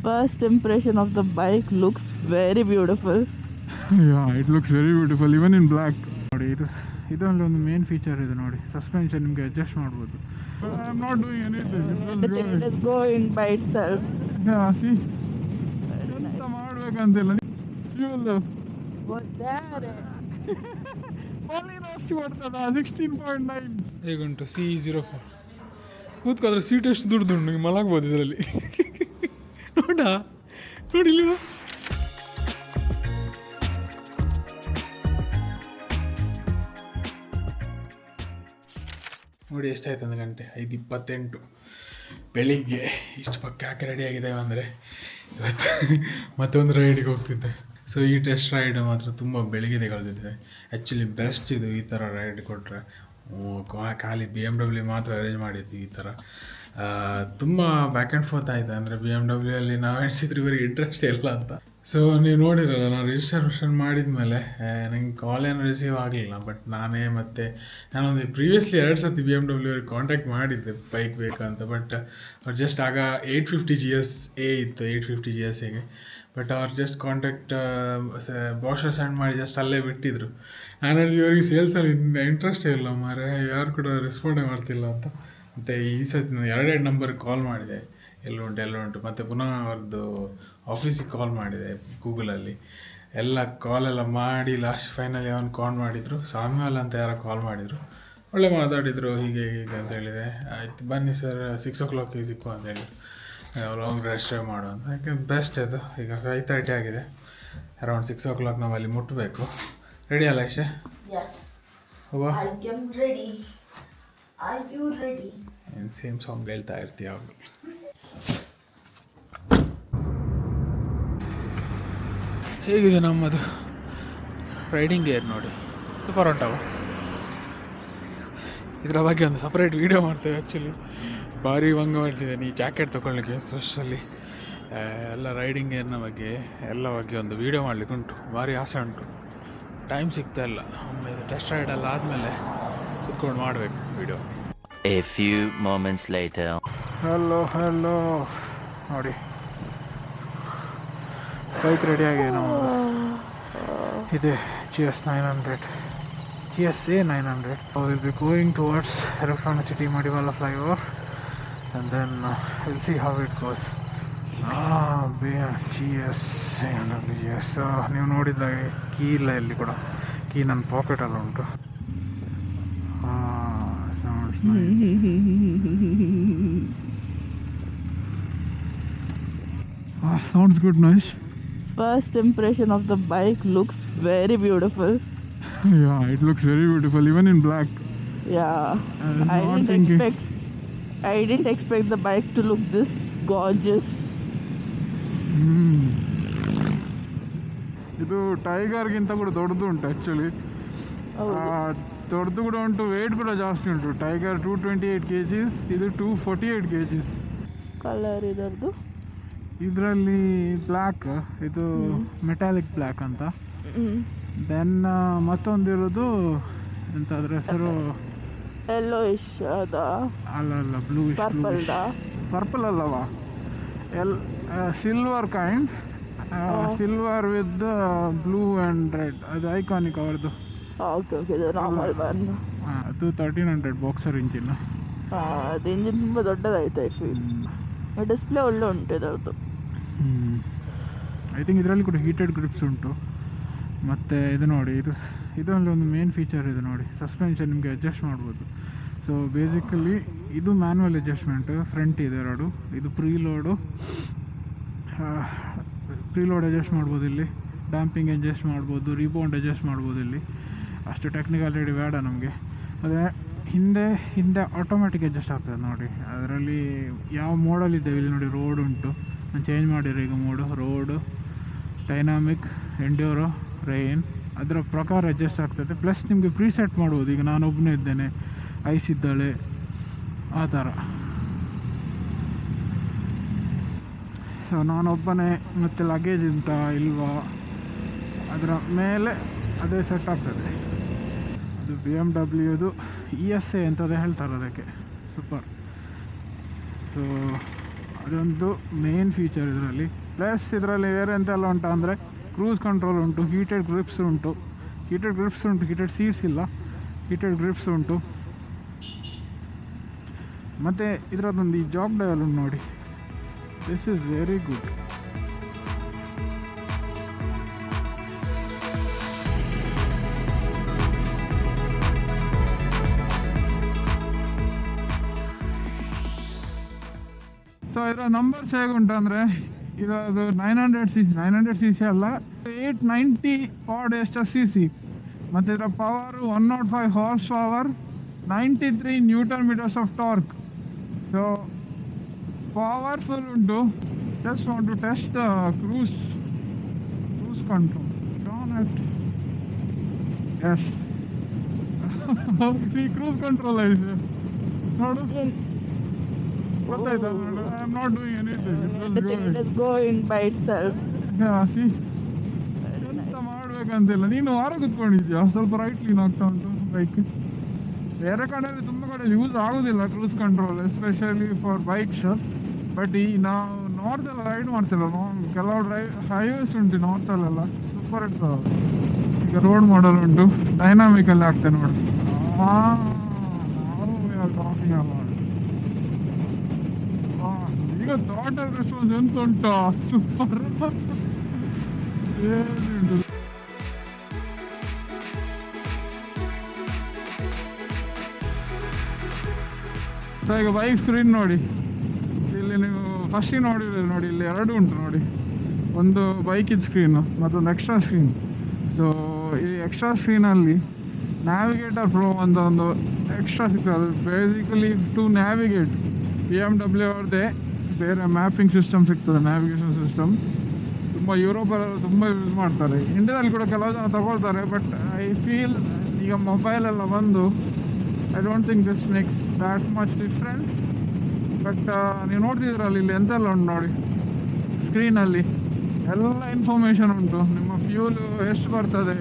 First impression of the bike looks very beautiful. yeah, it looks very beautiful even in black. ನೋಡಿ ಇದು ಇದರಲ್ಲಿ ಒಂದು main feature ಇದೆ ನೋಡಿ ಸಸ್ಪೆನ್ಷನ್ ನಿಮಗೆ ಅಡ್ಜಸ್ಟ್ ಮಾಡ್ಬೋದು. I am not doing The tail is going by itself. Anything ಎಂತ ಮಾಡ್ಬೇಕಂತಿಲ್ಲ. Fuel What that? ಅಷ್ಟು ಕೊಡ್ತದ ಸಿಕ್ಸ್ಟೀನ್ ಪಾಯಿಂಟ್ ನೈನ್ ಹೇಗುಂಟು? ಸಿ ಜೀರೋ ಫೋರ್ ಕೂತ್ಕೋದ್ರೆ ಸೀಟ್ ಎಷ್ಟು ದುಡ್ಡು ನಿಮಗೆ ಮಲಗ್ಬೋದು ಇದರಲ್ಲಿ. ನೋಡ ನೋಡಿಲ್ಲ ನೋಡಿ ಎಷ್ಟಾಯ್ತು ಒಂದು ಗಂಟೆ? ಐದು ಇಪ್ಪತ್ತೆಂಟು. ಬೆಳಿಗ್ಗೆ ಇಷ್ಟು ಪಕ್ಕ ಯಾಕೆ ರೆಡಿ ಆಗಿದ್ದೇವೆ ಅಂದರೆ ಇವತ್ತು ಮತ್ತೊಂದು ರೈಡಿಗೆ ಹೋಗ್ತಿದ್ದೆ. ಸೊ ಈ ಟೆಸ್ಟ್ ರೈಡ್ ಮಾತ್ರ ತುಂಬ ಬೆಳಿಗ್ಗೆ ತೆಗೆದಿದ್ದೆ ಆ್ಯಕ್ಚುಲಿ ಬೆಸ್ಟ್ ಇದು ಈ ಥರ ರೈಡ್ ಕೊಟ್ಟರೆ ಖಾಲಿ ಬಿ ಎಂ ಡಬ್ಲ್ಯೂ ಮಾತ್ರ ಅರೇಂಜ್ ಮಾಡಿದ್ದು ಈ ಥರ ತುಂಬ ಬ್ಯಾಕ್ ಆ್ಯಂಡ್ ಫೋರ್ತ್ ಆಯಿತು. ಅಂದರೆ ಬಿ ಎಂ ಡಬ್ಲ್ಯೂ ಅಲ್ಲಿ ನಾವು ಎಣಿಸಿದ್ರೆ ಇವರಿಗೆ ಇಂಟ್ರೆಸ್ಟ್ ಇಲ್ಲ ಅಂತ. ಸೊ ನೀವು ನೋಡಿರಲ್ಲ, ನಾನು ರಿಜಿಸ್ಟ್ರೇಷನ್ ಮಾಡಿದ ಮೇಲೆ ನಂಗೆ ಕಾಲ್ ಏನು ರಿಸೀವ್ ಆಗಲಿಲ್ಲ. ಬಟ್ ನಾನೇ ಮತ್ತೆ, ನಾನೊಂದು ಪ್ರೀವಿಯಸ್ಲಿ ಎರಡು ಸತಿ ಬಿ ಎಂ ಡಬ್ಲ್ಯೂ ಅವ್ರಿಗೆ ಕಾಂಟ್ಯಾಕ್ಟ್ ಮಾಡಿದ್ದೆ ಬೈಕ್ ಬೇಕಂತ ಬಟ್ ಅವ್ರು ಜಸ್ಟ್ ಆಗ eight fifty G S A ಇತ್ತು ಏಯ್ಟ್ ಫಿಫ್ಟಿ ಜಿ ಎಸ್ ಎಗೆ ಬಟ್ ಅವ್ರು ಜಸ್ಟ್ ಕಾಂಟ್ಯಾಕ್ಟ್ ಬಾಷರ್ ಸೆಂಡ್ ಮಾಡಿ ಜಸ್ಟ್ ಅಲ್ಲೇ ಬಿಟ್ಟಿದ್ರು. ನಾನು ಹೇಳಿದ್ವಿ ಇವರಿಗೆ ಸೇಲ್ಸಲ್ಲಿ ಇಂಟ್ರೆಸ್ಟೇ ಇಲ್ಲ ಮಾರೆ ಯಾರು ಕೂಡ ರೆಸ್ಪಾಂಡೇ ಮಾಡ್ತಿಲ್ಲ ಅಂತ. ಮತ್ತು ಈ ಸತಿ ನಾನು ಎರಡೆರಡು ನಂಬರ್ಗೆ ಕಾಲ್ ಮಾಡಿದೆ. ಎಲ್ಲುಂಟು ಎಲ್ಲುಂಟು ಮತ್ತು ಪುನಃ ಅವ್ರದ್ದು ಆಫೀಸಿಗೆ ಕಾಲ್ ಮಾಡಿದೆ ಗೂಗಲಲ್ಲಿ ಎಲ್ಲ ಕಾಲೆಲ್ಲ ಮಾಡಿ ಲಾಸ್ಟ್ ಫೈನಲಿ ಅವನು ಕಾಲ್ ಮಾಡಿದರು. ಸಾಮ್ಯಾಲ್ ಅಂತ ಯಾರೋ ಕಾಲ್ ಮಾಡಿದರು. ಒಳ್ಳೆ ಮಾತಾಡಿದರು ಹೀಗೆ ಹೀಗೆ ಅಂತ ಹೇಳಿದೆ. ಆಯ್ತು ಬನ್ನಿ ಸರ್ ಸಿಕ್ಸ್ ಓ ಕ್ಲಾಕಿಗೆ ಸಿಕ್ಕು ಅಂತ ಹೇಳಿದರು. ಲಾಂಗ್ ಡ್ರೈವ್ ಮಾಡೋ ಮಾಡು ಅಂತ. ಯಾಕೆ ಬೆಸ್ಟ್ ಅದು. ಈಗ ಫೈವ್ ತರ್ಟಿ ಆಗಿದೆ. ಅರೌಂಡ್ ಸಿಕ್ಸ್ ಓ ಕ್ಲಾಕ್ ನಾವು ಅಲ್ಲಿ ಮುಟ್ಟಬೇಕು ರೆಡಿ ಅಲ್ಲ Yes, ಹೋಗುವ? ಸೇಮ್ ಸಾಂಗ್ ಹೇಳ್ತಾ ಇರ್ತೀಯ ಹೇಗಿದೆ ನಮ್ಮದು? ರೈಡಿಂಗ್ ಗೇರ್ ನೋಡಿ. ಸೂಪರ್ ಉಂಟವ ಇದರ ಬಗ್ಗೆ ಒಂದು ಸಪ್ರೇಟ್ ವೀಡಿಯೋ ಮಾಡ್ತೇವೆ ಆ್ಯಕ್ಚುಲಿ ಭಾರಿ ಭಂಗ ಮಾಡ್ತಿದ್ದೇನೆ ಈ ಜಾಕೆಟ್ ತೊಗೊಳ್ಳಿಕ್ಕೆ ಸ್ಪೆಷಲಿ ಎಲ್ಲ ರೈಡಿಂಗ್ ಗೇರ್ನ ಬಗ್ಗೆ, ಎಲ್ಲ ಬಗ್ಗೆ ಒಂದು ವೀಡಿಯೋ ಮಾಡಲಿಕ್ಕೆ ಉಂಟು. ಭಾರಿ ಆಸೆ ಉಂಟು. ಟೈಮ್ ಸಿಗ್ತಾ ಇಲ್ಲ. ಒಮ್ಮೆ ಟೆಸ್ಟ್ ರೈಡೆಲ್ಲ ಆದಮೇಲೆ. ಕುತ್ಕೊಂಡು ಮಾಡಬೇಕು video a few moments later hello hello ನೋಡಿ. ಬೈಕ್ ರೆಡಿ ಆಗಿದೆ ನಾವು ಇದೆ G S nine hundred G S A nine hundred will be going towards electronic city Madiwala flyover and then will see how it goes B G S G S ನೀವು ನೋಡಿದಾಗೆ key ಇಲ್ಲ ಇಲ್ಲಿ ಕೂಡ. Key ನನ್ನ ಪಾಕೆಟಲ್ಲಿ ಉಂಟು Sounds sounds good nice First impression of the bike looks very beautiful. Yeah, it looks very beautiful, even in black. Yeah, I was I not didn't thinking- expect. I didn't expect the bike to look this gorgeous. Hmm. ಇದು ಟೈಗರ್ಗಿಂತ ಕೂಡ ದೊಡ್ಡದು ಉಂಟು actually ಹೌದು. ದೊಡ್ಡದು ಕೂಡ ಉಂಟು weight ಕೂಡ ಜಾಸ್ತಿ ಉಂಟು. Tiger two twenty eight K Gs ಇದು two forty eight K Gs colour ಇದರದ್ದು? ಇದರಲ್ಲಿ ಬ್ಲ್ಯಾಕ್ ಇದು ಮೆಟಾಲಿಕ್ ಬ್ಲ್ಯಾಕ್ ಅಂತ. ದೆನ್ ಮತ್ತೊಂದಿರೋದು ಎಂತ ಅದ್ರ ಹೆಸರು? ಯೆಲ್ಲೋಯಿಶ್ ಅದ? ಅಲ್ಲ ಅಲ್ಲ ಬ್ಲೂ ಪರ್ಪಲ್ ಪರ್ಪಲ್ ಅಲ್ಲವಾ? L silver kind silver with blue and red ಅದು ಐಕಾನಿಕ್ ಅವ್ರದ್ದು. ಓಕೆ ಓಕೆ ಇದು ನಾರ್ಮಲ್ ಬರ್ನ್ ಅದು ತರ್ಟೀನ್ ಹಂಡ್ರೆಡ್ ಬಾಕ್ಸರ್ ಇಂಜಿನ್ ಅದು ಇಂಜಿನ್ ತುಂಬ ದೊಡ್ಡದಾಯ್ತು ಐ ಫೀಲ್ ಡಿಸ್ಪ್ಲೇ ಒಳ್ಳೆ ಉಂಟು ಇದರದ್ದು ಐ ಥಿಂಕ್ ಇದರಲ್ಲಿ ಕೂಡ ಹೀಟೆಡ್ ಗ್ರಿಪ್ಸ್ ಉಂಟು. ಮತ್ತು ಇದು ನೋಡಿ ಇದು ಇದರಲ್ಲಿ ಒಂದು ಮೇನ್ ಫೀಚರ್ ಇದೆ ನೋಡಿ. ಸಸ್ಪೆನ್ಷನ್ ನಿಮಗೆ ಅಡ್ಜಸ್ಟ್ ಮಾಡ್ಬೋದು. ಸೊ ಬೇಸಿಕಲಿ ಇದು ಮ್ಯಾನ್ಯಲ್ ಅಡ್ಜಸ್ಟ್ಮೆಂಟ್ ಫ್ರಂಟ್ ಇದೆ ಎರಡು. ಇದು ಪ್ರೀಲೋಡು ಪ್ರೀಲೋಡ್ ಅಡ್ಜಸ್ಟ್ ಮಾಡ್ಬೋದು ಇಲ್ಲಿ. ಡ್ಯಾಂಪಿಂಗ್ ಅಡ್ಜಸ್ಟ್ ಮಾಡ್ಬೋದು ರೀಬೌಂಡ್ ಅಡ್ಜಸ್ಟ್ ಮಾಡ್ಬೋದು ಇಲ್ಲಿ. ಅಷ್ಟು ಟೆಕ್ನಿಕಾಲಿಟಿ ಬೇಡ ನಮಗೆ. ಅದೇ ಹಿಂದೆ ಹಿಂದೆ ಆಟೋಮ್ಯಾಟಿಕ್ ಅಡ್ಜಸ್ಟ್ ಆಗ್ತದೆ ನೋಡಿ. ಅದರಲ್ಲಿ ಯಾವ ಮೋಡಲ್ ಇದ್ದೇವೆ? ಇಲ್ಲಿ ನೋಡಿ ರೋಡ್ ಉಂಟು. ನಾನು ಚೇಂಜ್ ಮಾಡಿರೋ ಈಗ mode road dynamic enduro rain ಅದರ ಪ್ರಕಾರ ಅಡ್ಜಸ್ಟ್ ಆಗ್ತದೆ. ಪ್ಲಸ್ ನಿಮಗೆ ಪ್ರೀಸೆಟ್ ಮಾಡ್ಬೋದು ಈಗ ನಾನು ಒಬ್ಬನೇ ಇದ್ದೇನೆ. ಐಸ್ ಇದ್ದಾಳೆ. ಆ ಥರ. ಸೊ ನಾನೊಬ್ಬನೇ ಮತ್ತು ಲಗೇಜ್ ಉಂಟಾ, ಇಲ್ವಾ? ಅದರ ಮೇಲೆ ಅದೇ ಸೆಟ್ ಆಗ್ತದೆ. ಅದು ಬಿ ಎಂ ಡಬ್ಲ್ಯೂದು ಇ ಎಸ್ ಎ ಅಂತದೇ ಹೇಳ್ತಾರೆ ಅದಕ್ಕೆ. ಸೂಪರ್ ಸೊ ಅದೊಂದು ಮೇನ್ ಫೀಚರ್ ಇದರಲ್ಲಿ. ಪ್ಲಸ್ ಇದರಲ್ಲಿ ಬೇರೆ ಎಂತೆಲ್ಲ ಉಂಟು ಅಂದರೆ ಕ್ರೂಸ್ ಕಂಟ್ರೋಲ್ ಉಂಟು ಹೀಟೆಡ್ ಗ್ರಿಪ್ಸ್ ಉಂಟು. ಹೀಟೆಡ್ ಗ್ರಿಪ್ಸ್ ಉಂಟು ಹೀಟೆಡ್ ಸೀಟ್ಸ್ ಇಲ್ಲ. ಹೀಟೆಡ್ ಗ್ರಿಪ್ಸ್ ಉಂಟು. ಮತ್ತು ಇದರದ್ದೊಂದು ಈ ಜಾಬ್ ಡೈವಲ್ ಉಂಟು ನೋಡಿ. This is very good so ಇದರ ನಂಬರ್ಸ್ ಹೇಗುಂಟು ಅಂದರೆ ಇದರದು nine hundred C C nine hundred C C ಅಲ್ಲ. ಏಯ್ಟ್ ನೈಂಟಿ ಆಡ್ ಎಷ್ಟು ಸಿ ಸಿ ಮತ್ತು ಇದರ power one naught five horse power ninety three newton metres of torque so powerful ಉಂಟು just want to test cruise cruise control done at S cruise control is ನೋಡು ಗೊತ್ತಾಯ್ತಾ? Not I am not doing anything It is going by itself. ಎಂತ ಮಾಡ್ಬೇಕಂತಿಲ್ಲ. ನೀನು ವಾರ ಕುತ್ಕೊಂಡಿದ್ಯಾ? ಸ್ವಲ್ಪ right clean ಆಗ್ತಾ ಉಂಟು bike ಬೇರೆ ಕಡೆಯಲ್ಲಿ ತುಂಬ ಕಡೆ ಯೂಸ್ ಆಗೋದಿಲ್ಲ cruise control especially for bikes but ಈ ನಾವು ನಾರ್ತಲ್ಲಿ ರೈಡ್ ಮಾಡ್ತಿಲ್ಲ. ಕೆಲವು ಡ್ರೈ ಹೈವೇಸ್ ಉಂಟು ನಾರ್ತಲ್ಲೆಲ್ಲ ಸೂಪರ್ ಇರ್ತದೆ ಈಗ ರೋಡ್ ಮಾಡಲ್ ಉಂಟು. ಡೈನಾಮಿಕಲ್ಲಿ ಆಗ್ತೇನೆ ನೋಡಿ. ಟ್ರಾಫಿಕ್ ಅಲ್ಲ. ಟೋಟಲ್ ರೆಸ್ಪಾನ್ಸ್ ಎಂತ ಉಂಟು ಸೂಪರ್. ಈಗ ಬೈಕ್ ಸ್ಕ್ರೀನ್ ನೋಡಿ. ಇಲ್ಲಿ ನೀವು ಫಸ್ಟ್ ನೋಡಿದ್ರೆ ನೋಡಿ, ಇಲ್ಲಿ ಎರಡು ಉಂಟು ನೋಡಿ. ಒಂದು ಬೈಕಿದ ಸ್ಕ್ರೀನು ಮತ್ತೊಂದು ಎಕ್ಸ್ಟ್ರಾ ಸ್ಕ್ರೀನ್ ಸೊ ಈ ಎಕ್ಸ್ಟ್ರಾ ಸ್ಕ್ರೀನಲ್ಲಿ ನ್ಯಾವಿಗೇಟರ್ ಪ್ರೋ ಅಂತ ಒಂದು ಎಕ್ಸ್ಟ್ರಾ ಸಿಗ್ತದೆ. Basically to navigate B M W ಅವ್ರದ್ದೇ. ಬೇರೆ ಮ್ಯಾಪಿಂಗ್ ಸಿಸ್ಟಮ್ ಸಿಗ್ತದೆ, ನ್ಯಾವಿಗೇಷನ್ ಸಿಸ್ಟಮ್. ತುಂಬ ಯುರೋಪಲ್ಲೆಲ್ಲ ತುಂಬ ಯೂಸ್ ಮಾಡ್ತಾರೆ. ಇಂಡಿಯಾದಲ್ಲಿ ಕೂಡ ಕೆಲವು ಜನ ತಗೊಳ್ತಾರೆ ಬಟ್ ಐ ಫೀಲ್ ಈಗ ಮೊಬೈಲೆಲ್ಲ ಬಂದು I don't think this makes that much difference but ನೀವು ನೋಡ್ತಿದ್ರಲ್ಲ ಇಲ್ಲಿ ಎಂತೆಲ್ಲ ಉಂಟು ನೋಡಿ ಸ್ಕ್ರೀನಲ್ಲಿ ಎಲ್ಲ ಇನ್ಫಾರ್ಮೇಷನ್ ಉಂಟು. ನಿಮ್ಮ ಫ್ಯೂಲು ಎಷ್ಟು ಬರ್ತದೆ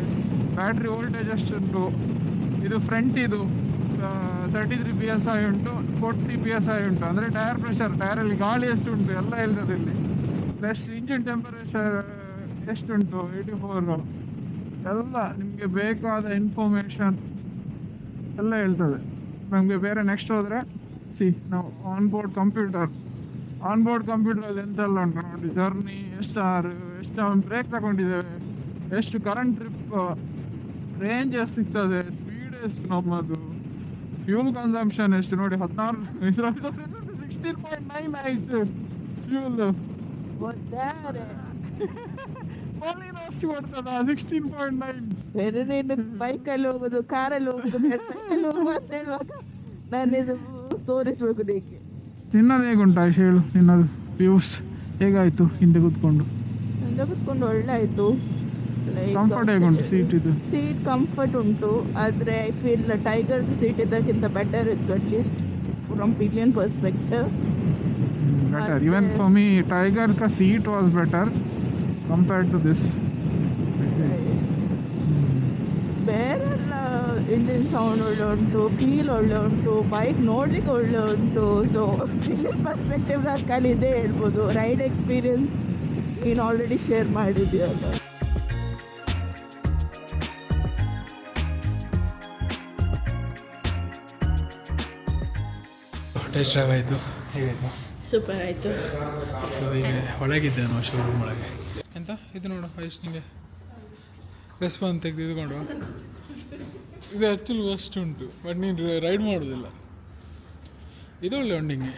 ಬ್ಯಾಟ್ರಿ ವೋಲ್ಟೇಜ್ ಎಷ್ಟು ಉಂಟು? ಇದು ಫ್ರಂಟ್ ಇದು thirty three P S I ಉಂಟು ಫೋರ್ಟಿ ಪಿ ಎಸ್ ಐ ಉಂಟು. ಅಂದರೆ ಟೈರ್ ಪ್ರೆಷರ್ ಟೈರಲ್ಲಿ ಗಾಳಿ ಎಷ್ಟು ಉಂಟು, ಎಲ್ಲ ಇರ್ತದೆ ಇಲ್ಲಿ. ಪ್ಲಸ್ ಇಂಜಿನ್ ಟೆಂಪರೇಚರ್ ಎಷ್ಟುಂಟು? ಏಯ್ಟಿ ಫೋರ್ ಎಲ್ಲ ನಿಮಗೆ ಬೇಕಾದ ಇನ್ಫಾರ್ಮೇಷನ್ ಎಲ್ಲ ಹೇಳ್ತದೆ. ನಮಗೆ ಬೇರೆ ನೆಕ್ಸ್ಟ್ ಹೋದರೆ ಸಿ ನಾವು on board computer on board ಕಂಪ್ಯೂಟರಲ್ಲಿ ಎಂತೆಲ್ಲ ಉಂಟು ನೋಡಿ. ಜರ್ನಿ ಎಷ್ಟು ಆರು ಎಷ್ಟು ಬ್ರೇಕ್ ತಗೊಂಡಿದ್ದೇವೆ. ಎಷ್ಟು ಕರೆಂಟ್ ಟ್ರಿಪ್ ರೇಂಜ್ ಎಷ್ಟು ಸಿಗ್ತದೆ? ಸ್ಪೀಡ್ ಎಷ್ಟು ನಮ್ಮದು? ಫ್ಯೂಲ್ ಕನ್ಸಂಪ್ಷನ್ ಎಷ್ಟು ನೋಡಿ ಹದಿನಾರು ಸಿಕ್ಸ್ಟೀನ್ ಪಾಯಿಂಟ್ ನೈನ್ ಆಯಿತು ಫ್ಯೂಲ್ ಅಷ್ಟು ಸಿಕ್ಸ್ಟೀನ್ ಪಾಯಿಂಟ್ ನೈನ್ ಬೇರೆ ನೀನು ಬೈಕಲ್ಲಿ ಹೋಗೋದು ಕಾರಲ್ಲಿ ಹೋಗೋದು ಮೆಟ್ರಲ್ಲಿ ಹೋಗುವ ಅಂತ ಹೇಳುವಾಗ ತೋರಿಸ್ಬೇಕು ನಿಮಗೆ ನಿನ್ನದು ಹೇಗುಂಟು ಆಯ್ತು ಹೇಳು ನಿನ್ನದು ವ್ಯೂಸ್ ಹೇಗಾಯಿತು? ಹಿಂದೆ ಕೂತ್ಕೊಂಡು. ಹಿಂದೆ ಕುತ್ಕೊಂಡು ಒಳ್ಳೆ ಆಯಿತು ಕಂಫರ್ಟ್ ಹೇಗುಂಟು ಸೀಟ್ ಇದು. ಸೀಟ್ ಕಂಫರ್ಟ್ ಉಂಟು. ಆದರೆ ಐ ಫೀಲ್ ಟೈಗರ್ ಸೀಟ್ ಇದ್ದಕ್ಕಿಂತ ಬೆಟರ್ ಇತ್ತು at least from pillion perspective better even for me Tiger ಕ seat was better compared to this ಬೇರೆಲ್ಲ ಇಂಜಿನ್ ಸೌಂಡ್ ಒಳ್ಳೆ ಉಂಟು ಫೀಲ್ ಒಳ್ಳೆ ಉಂಟು ಬೈಕ್ ನೋಡ್ಲಿಕ್ಕೆ ಒಳ್ಳೆ ಉಂಟು. ಸೊ ಪಿಲಿಯನ್ ಪರ್ಸ್ಪೆಕ್ಟಿವ್ ಖಾಲಿ ಇದೇ ಹೇಳ್ಬೋದು. ರೈಡ್ ಎಕ್ಸ್ಪೀರಿಯನ್ಸ್ ನೀನು ಆಲ್ರೆಡಿ ಶೇರ್ ಮಾಡಿದ್ಯಲ್ಲ. ಟೆಸ್ಟ್ ಡ್ರೈವ್ ಆಯಿತು. ಹೇಗಾಯಿತು. ಸೂಪರ್ ಆಯಿತು. ಸೊ ಈಗ ಒಳಗಿದ್ದೆ ನಾವು ಶೋರೂಮ್ ಒಳಗೆ. ಎಂತ? ಇದು ನೋಡು ಎಷ್ಟು ನಿಮಗೆ ರೆಸ್ಪಾನ್ಸ್ ತೆಗೆದುಕೊಂಡು ಇದು ಆ್ಯಕ್ಚುಲಿ ವೆಸ್ಟ್ ಉಂಟು ಬಟ್ ನೀನು ರೈಡ್ ಮಾಡೋದಿಲ್ಲ. ಇದು ಒಳ್ಳೆ ಉಂಟು ಹಿಂಗೆ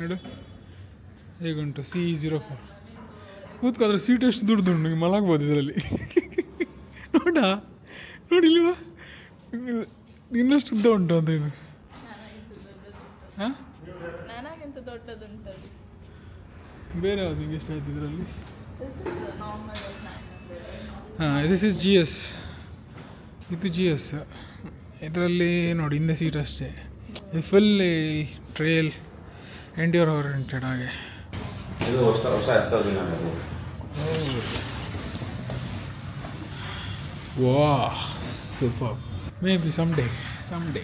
ನೋಡು. ಹೇಗುಂಟು? ಸಿ ಜೀರೋ ಫೋರ್ ಕೂತ್ಕೋದ್ರೆ ಸೀಟ್ ಎಷ್ಟು ದುಡ್ಡು ಉಂಟು ನಿಂಗೆ ಮಲಗ್ಬೋದು ಇದರಲ್ಲಿ. ನೋಡಾ ನೋಡಿಲ್ವಾ? ಇನ್ನಷ್ಟು ಉದ್ದ ಉಂಟು ಅಂತ ಇದು ನನಗಿಂತ ದೊಡ್ಡದುಂಟು ಬೇರೆ ಯಾವ್ದು ನಿಂಗೆ ಇಷ್ಟ ಆಯ್ತು ಇದರಲ್ಲಿ? ಹಾಂ ದಿಸ್ ಇಸ್ ಜಿ ಎಸ್ ಇದು ಜಿ ಎಸ್ ಇದರಲ್ಲಿ ನೋಡಿ ಹಿಂದೆ ಸೀಟ್ ಅಷ್ಟೇ. ಇದು ಫುಲ್ ಟ್ರೇಲ್ ಎಂಡಿಯೋರ್ ಓರಿಯೆಂಟೆಡ್ ಹಾಗೆ. ಇದು ಹೊಸ ಹೊಸ ವಾ super maybe someday someday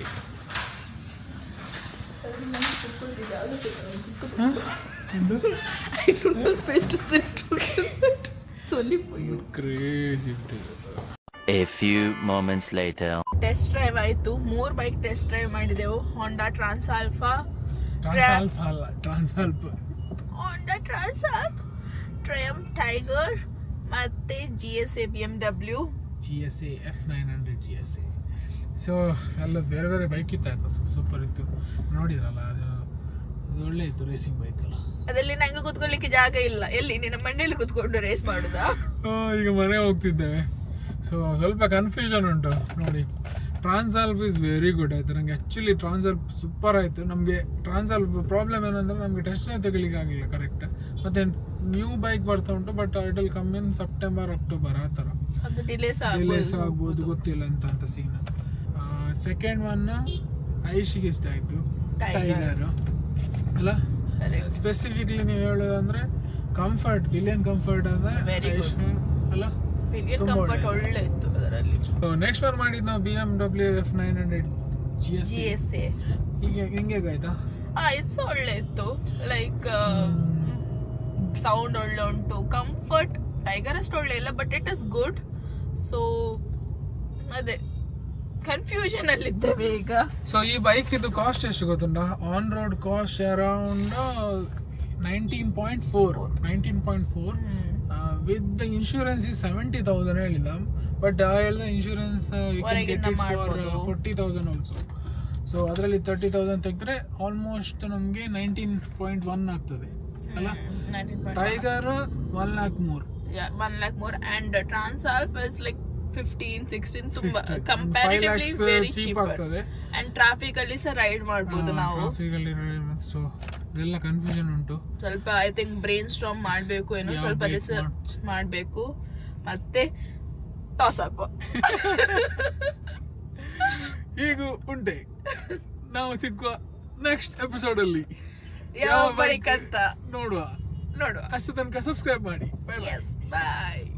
I don't know space to sit. it's only for you. Crazy A few moments later. Test drive ಆಯಿತು. ಮೂರು ಬೈಕ್ ಟೆಸ್ಟ್ ಡ್ರೈವ್ ಮಾಡಿದೆವು. ಹೊಂಡಾ ಟ್ರಾನ್ಸ್ ಆಲ್ಫಾ ಟ್ರಾನ್ಸಾಲ್ಫ್ ಅಲ್ಲ Transalp Honda Transalp Triumph Tiger ಮತ್ತೆ G S A B M W G S A F nine hundred G S A so ಎಲ್ಲ ಬೇರೆ ಬೇರೆ bike ಇತ್ತು ಆಯ್ತು? ಸೂಪರ್ ಇತ್ತು. ನೋಡಿರಲ್ಲ ಅದು ಅದು ಒಳ್ಳೆ ಇತ್ತು ರೇಸಿಂಗ್ ಬೈಕ್ ಅಲ್ಲ. ಅದರಲ್ಲಿ ನಂಗೆ ಕುತ್ಕೊಳ್ಳಿಕ್ಕೆ ಜಾಗ ಇಲ್ಲ. ಎಲ್ಲಿ? ನಿನ್ನ ಮನೆಯಲ್ಲಿ ಕುತ್ಕೊಂಡು ರೇಸ್ ಮಾಡುದಾ? ಆ, ಈಗ ಮನೆ ಹೋಗ್ತಿದ್ದೇವೆ. ಸೊ ಸ್ವಲ್ಪ ಕನ್ಫ್ಯೂಷನ್ ಉಂಟು. ನೋಡಿ ಟ್ರಾನ್ಸಾಲ್ಫ್ ಇಸ್ ವೆರಿ ಗುಡ್ ಆಯಿತು. ನನಗೆ ಆ್ಯಕ್ಚುಲಿ ಟ್ರಾನ್ಸಾಲ್ಫ್ ಸೂಪರ್ ಆಯಿತು. ನಮಗೆ ಟ್ರಾನ್ಸಾಲ್ಫ್ ಪ್ರಾಬ್ಲಮ್ ಏನಂದರೆ ನಮಗೆ ಟೆಸ್ಟ್ನೇ ತೆಗಿಲಿಕ್ಕೆ ಆಗಲಿಲ್ಲ ಕರೆಕ್ಟ್ ಮತ್ತು ನ್ಯೂ ಬೈಕ್ ಬರ್ತಾ ಉಂಟು but it will come in September October ಆ ಥರ. ಅದು ಡಿಲೇಸ್ ಆಗ್ಬೋದು. ಗೊತ್ತಿಲ್ಲ ಅಂತ ಅಂತ ಸೀನ್ ಸೆಕೆಂಡ್ ಒನ್ ಐಶಿಗೆ ಇಷ್ಟ ಆಯಿತು. ಟೈಗರ್ ಅಲ್ಲ ಸ್ಪೆಸಿಫಿಕ್ಲಿ ನೀವು ಹೇಳೋದಂದ್ರೆ ಕಂಫರ್ಟ್ ಬಿಲಿಯನ್ ಕಂಫರ್ಟ್ ಅಂದ್ರೆ ಅಲ್ಲ? ಕಂಫರ್ಟ್ ಒಳ್ಳೆ. ಇತ್ತು ಅದರಲ್ಲಿ. ನೆಕ್ಸ್ಟ್ ಒನ್ ಮಾಡಿದ್ದು ನಾವು B M W F nine hundred G S G S A ಹೀಗೆ ಹಿಂಗೆ ಆಯ್ತಾ ಆ ಇಟ್ಸ್ ಒಳ್ಳೆ ಇತ್ತು. ಲೈಕ್ ಸೌಂಡ್ ಒಳ್ಳೆ ಉಂಟು. ಕಂಫರ್ಟ್ ಟೈಗರ್ ಅಷ್ಟು ಒಳ್ಳೆ ಇಲ್ಲ but it is good so ಅದೇ. ಕನ್ಫ್ಯೂಷನ್ ಅಲ್ಲಿ ಇದ್ದೇವೆ ಈಗ ಸೊ ಈ ಬೈಕ್ ಇದು ಕಾಸ್ಟ್ ಎಷ್ಟು ಗೊತ್ತುಂಟ? On road cost around nineteen point four nineteen point four with the insurance ಈ ಸೆವೆಂಟಿ ತೌಸಂಡ್ ಹೇಳಿಲ್ಲ. ಬಟ್ ಹೇಳಿದ insurance. Forty thousand also so ಅದರಲ್ಲಿ ತರ್ಟಿ ತೌಸಂಡ್ ತೆಗೆದ್ರೆ ಆಲ್ಮೋಸ್ಟ್ ನಮಗೆ ನೈನ್ಟೀನ್ ಪಾಯಿಂಟ್ ಒನ್ ಆಗ್ತದೆ. ಅಲ್ಲ? Tiger one lakh more one lakh more and Transalp is like fifteen sixteen ತುಂಬಾ 16. Comparatively very cheap ಆಗ್ತದೆ. ಅಂಡ್ ಟ್ರಾಫಿಕ್ ಅಲ್ಲಿ ಸಹ ರೈಡ್ ಮಾಡ್ಬೋದು ನಾವು. ಟ್ರಾಫಿಕಲ್ಲಿ ಸೊ ಇದೆಲ್ಲ ಕನ್ಫ್ಯೂಷನ್ ಉಂಟು. ಸ್ವಲ್ಪ ಐ ಥಿಂಕ್ ಬ್ರೈನ್ ಸ್ಟ್ರಾಮ್ ಮಾಡಬೇಕು ಏನೋ ಸ್ವಲ್ಪ ರಿಸರ್ಚ್ ಮಾಡಬೇಕು. ಮತ್ತೆ ಟಾಸ್ ಹಾಕೋ. ಹೀಗೂ ಉಂಟೆ. ನಾವು ಸಿಕ್ಕುವ ನೆಕ್ಸ್ಟ್ ಎಪಿಸೋಡ್ ಅಲ್ಲಿ. ಯಾವ ಬೈಕ್ ಅಂತ ನೋಡುವ. ನೋಡುವ. ಅಷ್ಟು ತನಕ ಸಬ್ಸ್ಕ್ರೈಬ್ ಮಾಡಿ. ಬೈ ಬೈ ಎಸ್ ಬಾಯ್